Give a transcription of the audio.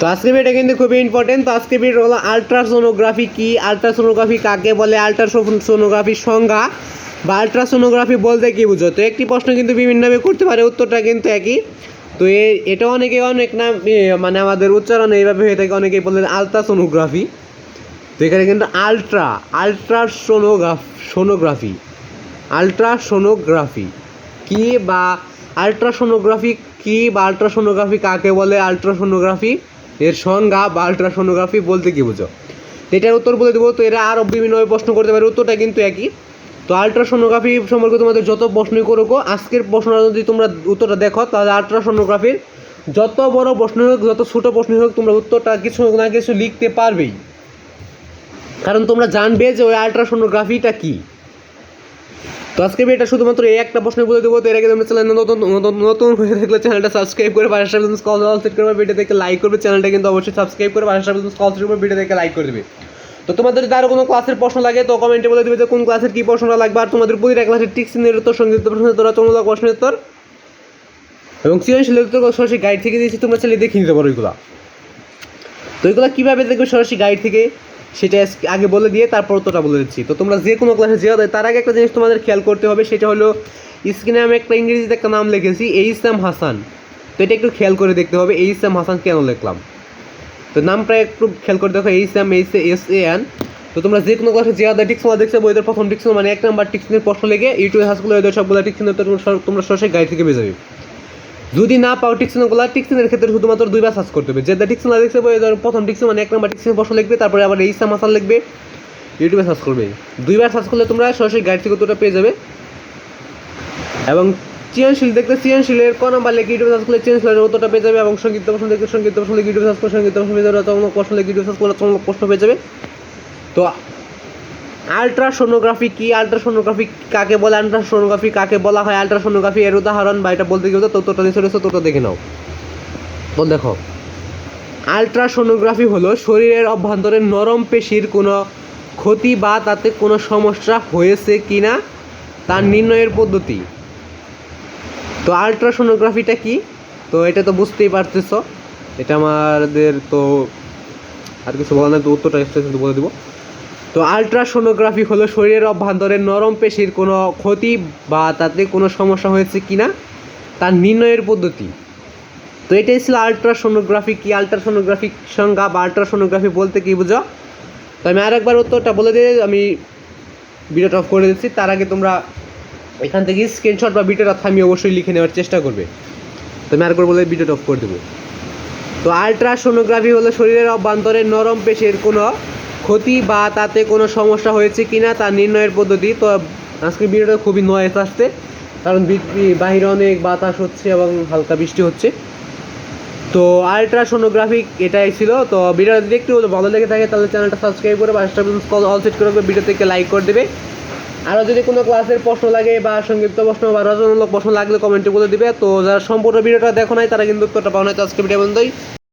তো আজকে এটা কিন্তু খুবই ইম্পর্টেন্ট তো আজকে ভিডিও হলো আলট্রাসোনোগ্রাফি কি? আলট্রাসোনোগ্রাফি কাকে বলে? আলট্রাসোনোগ্রাফির সংজ্ঞা বা আলট্রাসোনোগ্রাফি বলতে কি বুঝো? তো একটি প্রশ্ন কিন্তু বিভিন্নভাবে করতে পারে, উত্তরটা কিন্তু একই। তো এটা অনেকে অনেক নাম মানে আমাদের উচ্চারণ এইভাবে হয়ে থাকে, অনেকেই বলেন আলট্রাসোনোগ্রাফি তো এখানে কিন্তু আলট্রা আলট্রাসোনোগ্রাফ সোনোগ্রাফি আলট্রাসোনোগ্রাফি কি বা আলট্রাসোনোগ্রাফি কি বা আলট্রাসোনোগ্রাফি কাকে বলে? আলট্রাসোনোগ্রাফি এর সংজ্ঞা বা আলট্রাসোনোগ্রাফি বলতে কি বুঝো? এটার উত্তর বলে দেবো, তো এরা আরও বিভিন্নভাবে প্রশ্ন করতে পারে, উত্তরটা কিন্তু একই। তো আলট্রাসোনোগ্রাফি সম্পর্কে তোমাদের যত প্রশ্নই করুক, আজকের প্রশ্নটা যদি তোমরা উত্তরটা দেখো, তাহলে আলট্রাসোনোগ্রাফির যত বড় প্রশ্ন হোক, যত ছোটো প্রশ্ন হোক, তোমরা উত্তরটা কিছু না কিছু লিখতে পারবেই। কারণ তোমরা জানবে যে ওই আলট্রাসোনোগ্রাফিটা কী। তো আজকে এটা শুধুমাত্র এই একটা প্রশ্ন বলে দেবো, তো এর আগে তোমরা চ্যানেল নতুন নতুন হয়ে থাকলে চ্যানেলটা সাবস্ক্রাইব করে পাশে কল অল সেট করবে ভিডিও থেকে লাইক করবে। চ্যানেলটা কিন্তু অবশ্যই সাবস্ক্রাইব করে পাশে কল সেট করবে ভিডিও থেকে লাইক করে দেবে। তো তোমাদের যদি আরও কোনো ক্লাসের প্রশ্ন লাগে, তো কমেন্টে বলে দেবে যে কোন ক্লাসের কী প্রশ্নটা লাগবে। আর তোমাদের প্রতিটা ক্লাসের টিক্সিনের উত্তর সংযুক্ত প্রশ্ন তোরা চমুলক প্রশ্নের উত্তর। এবং সৃজনশীলের উত্তর সরাসরি গাইড থেকে দিয়েছি, তোমরা চাইলে দেখে নিতে পারো এগুলো। তো এগুলো কীভাবে দেখবে সরাসরি গাইড থেকে? সেটা আগে বলে দিয়ে তারপর উত্তরটা বলে দিচ্ছি। তো তোমরা যে কোনো ক্লাসে যেও তার আগে একটা জিনিস তোমাদের খেয়াল করতে হবে, সেটা হলো স্ক্রিনে আমি একটা ইংরেজিতে একটা নাম লিখেছি, এইসাম হাসান। তো এটা একটু খেয়াল করে দেখতে হবে, এইসাম হাসান কেন লিখলাম? তো নামটা একটু খেয়াল করে দেখো, এইসাম, এইস, এস, এ, এন। তো তোমরা যে কোনো ক্লাসে যে আদার টিক্সন দেখছ বইদের প্রথম টিক্সন মানে এক নাম্বার টিক্সনের প্রশ্ন লেগে ইউটিউবে হাসগুলো সবগুলো টিক্সনের তোমরা- তোমরা সরাসরি গাইড থেকে পেয়ে যাবে। যদি না পাও টিকসিনগুলো টিকসিনের ক্ষেত্রে শুধুমাত্র দুইবার সার্চ করতে হবে। যেটা দেখছে বই ধরো প্রথম টিকসিন মানে এক নম্বর টিকসিন প্রশ্ন লিখবে, তারপরে আবার এই সামাসাল লিখবে, ইউটিউবে সার্চ করবে। দুইবার সার্চ করলে তোমরা সরাসরি গাইড থেকে উত্তরটা পেয়ে যাবে। এবং চিয়নশীল দেখতে চিয়নশীলের ক নাম্বার লেগে ইউটিউবে সার্চ করলে চিয়নশীলের উত্তরটা পেয়ে যাবে এবং সংগীত প্রশ্ন দেখতে সংগীত প্রশ্ন লিখে ইউটিউবে সার্চ করলে সংগীত প্রশ্ন পেয়ে যাবে তমলক প্রশ্ন লিখে ইউটিউবে সার্চ করলে তমলক প্রশ্ন পেয়ে যাবে। তো আলট্রাসোনোগ্রাফি কি? আলট্রাসোনোগ্রাফি কাকে বলে? আলট্রাসোনোগ্রাফি কাকে বলা হয়? আলট্রাসোনোগ্রাফি এর উদাহরণ বা এটা বলতে গেলে ততটা নিচে রয়েছে ততটা দেখে নাও। তো দেখো। আলট্রাসোনোগ্রাফি হলো শরীরের অভ্যন্তরের নরম পেশির কোনো ক্ষতি বা তাতে কোনো সমস্যা হয়েছে কি না তার নির্ণয়ের পদ্ধতি। তো আলট্রাসোনোগ্রাফিটা কি? তো এটা তো বুঝতেই পারতেছ। এটা আমাদের তো আর কিছু বলা নাই, তো উত্তরটা বলে দেবো। তো আলট্রাসোনোগ্রাফি হলো শরীরের অভ্যন্তরের নরম পেশির কোনো ক্ষতি বা তাতে কোনো সমস্যা হয়েছে কি না তার নির্ণয়ের পদ্ধতি। তো এটাই ছিল আলট্রাসোনোগ্রাফি কি আলট্রাসোনোগ্রাফি সংজ্ঞা বা আলট্রাসোনোগ্রাফি বলতে কি বুঝো? তো আমি আরেকবার উত্তরটা বলে দিয়ে আমি ভিডিওটা অফ করে দিচ্ছি। তার আগে তোমরা এখান থেকে স্ক্রিনশট বা ভিডিওটা থামিয়ে অবশ্যই লিখে নেওয়ার চেষ্টা করবে। তো আমি আরেকবার বলে ভিডিওটা অফ করে দেবো। তো আলট্রাসোনোগ্রাফি হলো শরীরের অভ্যন্তরের নরম পেশির কোনো ক্ষতি বা তাতে কোনো সমস্যা হয়েছে কি না তা নির্ণয়ের পদ্ধতি, তো আজকের ভিডিওটা খুবই নয়েস আসছে। কারণ বাহিরে অনেক বাতাস হচ্ছে এবং হালকা বৃষ্টি হচ্ছে। তো আলট্রাসোনোগ্রাফিক এটাই ছিল। তো ভিডিওটা যদি একটু ভালো লেগে থাকে, তাহলে চ্যানেলটা সাবস্ক্রাইব করে পাঁচটা কল অল সেট করে ভিডিও থেকে লাইক করে দেবে। আরও যদি কোনো ক্লাসের প্রশ্ন লাগে বা সংক্ষিপ্ত প্রশ্ন বা রচনামূলক প্রশ্ন লাগলে কমেন্টে বলে দিবে। তো যারা সম্পূর্ণ ভিডিওটা দেখো নাই, তারা কিন্তু উত্তরটা পাও নাই। তো আজকে ভিডিও বন্ধই